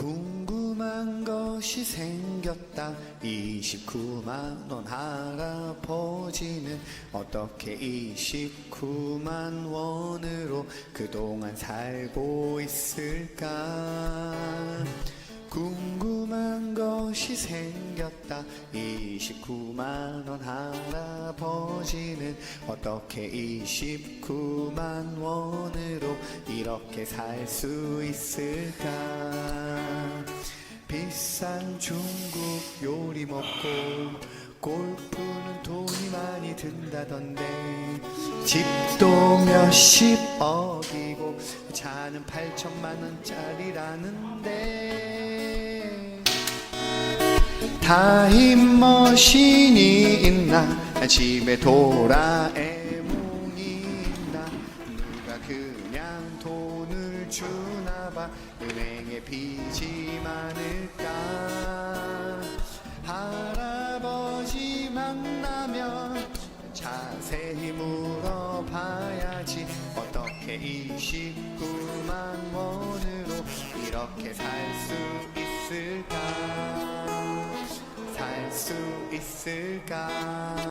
궁금한 것이 생겼다. 29만원 할아버지는 어떻게 29만 원으로 그동안 살고 있을까? 궁금한 것이 생겼다. 29만원 할아버지는 어떻게 29만 원으로 이렇게 살 수 있을까? 비싼 중국 요리 먹고 골프는 돈이 많이 든다던데 집도 몇십억이고 차는 8천만 원짜리라는데 타임머신이 있나? 집에 누가 그냥 돈을 주나봐. 은행에 빚이 많을까? 할아버지 만나면 자세히 물어봐야지. 어떻게 29만 원으로 이렇게 살 수 있을까? 살 수 있을까